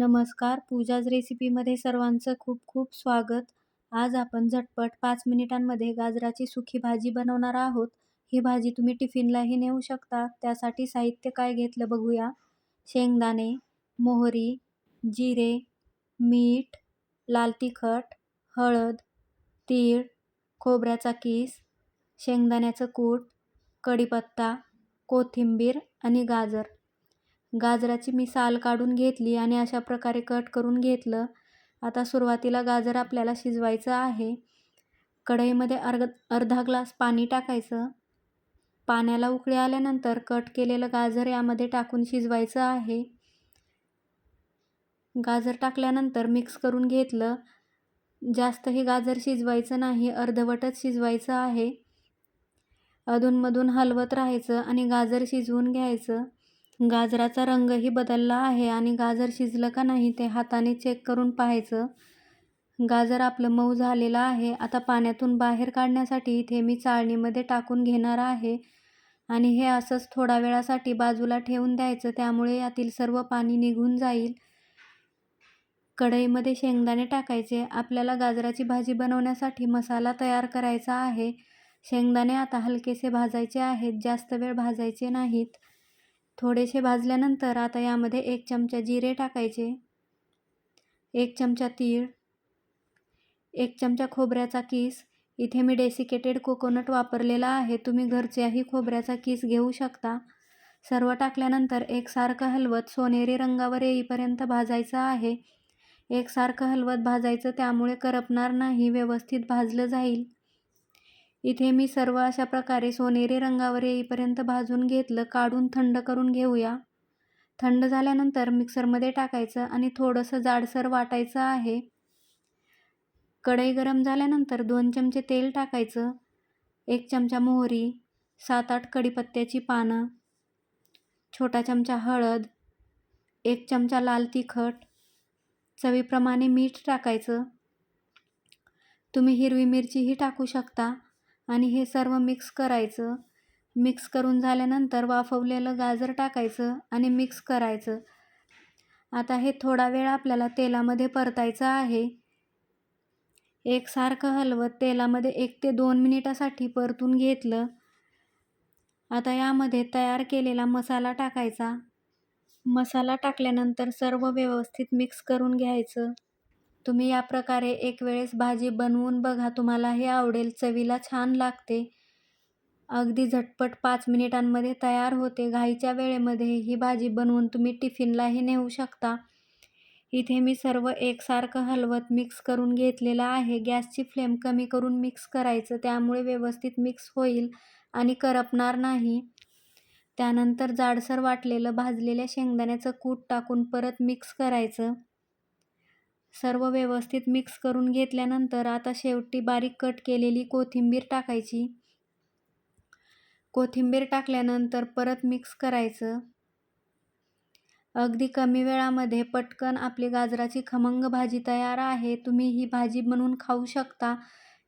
नमस्कार. पूजाज रेसिपीमध्ये सर्वांचं खूप खूप स्वागत. आज आपण झटपट पाच मिनिटांमध्ये गाजराची सुखी भाजी बनवणार आहोत. ही भाजी तुम्ही टिफिनलाही नेऊ शकता. त्यासाठी साहित्य काय घेतलं बघूया. शेंगदाणे मोहरी जिरे मीठ लाल तिखट हळद तीळ खोबऱ्याचा किस शेंगदाण्याचं कूट कढीपत्ता कोथिंबीर आणि गाजर. गाजराची मी साल काढून घेतली आणि अशा प्रकारे कट करून घेतलं. आता सुरुवातीला गाजर आपल्याला शिजवायचं आहे. कढईमध्ये अर्ध अर्धा ग्लास पाणी टाकायचं. पाण्याला उकळी आल्यानंतर कट केलेलं गाजर यामध्ये टाकून शिजवायचं आहे. गाजर टाकल्यानंतर मिक्स करून घेतलं. जास्तही गाजर शिजवायचं नाही अर्धवटच शिजवायचं आहे. अधूनमधून हलवत राहायचं आणि गाजर शिजवून घ्यायचं. गाजराचा रंगही बदलला आहे आणि गाजर शिजलं का नाही ते हाताने चेक करून पाहायचं. गाजर आपलं मऊ झालेलं आहे. आता पाण्यातून बाहेर काढण्यासाठी इथे मी चाळणीमध्ये टाकून घेणार आहे. आणि हे असंच थोडा वेळासाठी बाजूला ठेवून द्यायचं. त्यामुळे यातील सर्व पाणी निघून जाईल. कढईमध्ये शेंगदाणे टाकायचे. आपल्याला गाजराची भाजी बनवण्यासाठी मसाला तयार करायचा आहे. शेंगदाणे आता हलकेसे भाजायचे आहेत. जास्त वेळ भाजायचे नाहीत. थोडेसे भाजल्यानंतर आता यामध्ये एक चमचा जिरे टाकायचे एक चमचा तीळ एक चमचा खोबऱ्याचा किस. इथे मी डेसिकेटेड कोकोनट वापरलेला आहे. तुम्ही घरच्याही खोबऱ्याचा किस घेऊ शकता. सर्व टाकल्यानंतर एकसारखं हलवत सोनेरी रंगावर येईपर्यंत भाजायचं आहे. एकसारखं हलवत भाजायचं त्यामुळे करपणार नाही व्यवस्थित भाजलं जाईल. इथे मी सर्व अशा प्रकारे सोनेरी रंगावर येईपर्यंत भाजून घेतलं काढून थंड करून घेऊया. थंड झाल्यानंतर मिक्सरमध्ये टाकायचं आणि थोडंसं जाडसर वाटायचं आहे. कढई गरम झाल्यानंतर दोन चमचे तेल टाकायचं एक चमचा मोहरी सात आठ कढीपत्त्याची पानं छोटा चमचा हळद एक चमचा लाल तिखट चवीप्रमाणे मीठ टाकायचं. तुम्ही हिरवी मिरचीही टाकू शकता. आणि हे सर्व मिक्स करायचं. मिक्स करून झाल्यानंतर वाफवलेलं गाजर टाकायचं आणि मिक्स करायचं. आता हे थोडा वेळ आपल्याला तेलामध्ये परतायचं आहे. एकसारखं हलवत तेलामध्ये एक ते दोन मिनिटासाठी परतून घेतलं. आता यामध्ये तयार केलेला मसाला टाकायचा. मसाला टाकल्यानंतर सर्व व्यवस्थित मिक्स करून घ्यायचं. तुम्ही या प्रकारे एक वेळेस भाजी बनवून बघा तुम्हाला हे आवडेल. चवीला छान लागते. अगदी झटपट पाच मिनिटांमध्ये तयार होते. घाईच्या वेळेमध्ये ही भाजी बनवून तुम्ही टिफिनलाही नेऊ शकता. इथे मी सर्व एकसारखं हलवत मिक्स करून घेतलेलं आहे. गॅसची फ्लेम कमी करून मिक्स करायचं त्यामुळे व्यवस्थित मिक्स होईल आणि करपणार नाही. त्यानंतर जाडसर वाटलेलं भाजलेल्या शेंगदाण्याचं कूट टाकून परत मिक्स करायचं. सर्व व्यवस्थित मिक्स करून घेतल्यानंतर आता शेवटी बारीक कट केलेली कोथिंबीर टाकायची. कोथिंबीर टाकल्यानंतर परत मिक्स करायचं. अगदी कमी वेळामध्ये पटकन आपली गाजराची खमंग भाजी तयार आहे. तुम्ही ही भाजी म्हणून खाऊ शकता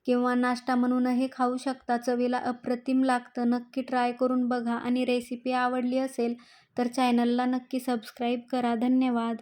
किंवा नाश्ता म्हणूनही खाऊ शकता. चवीला अप्रतिम लागतं. नक्की ट्राय करून बघा. आणि रेसिपी आवडली असेल तर चॅनलला नक्की सबस्क्राईब करा. धन्यवाद.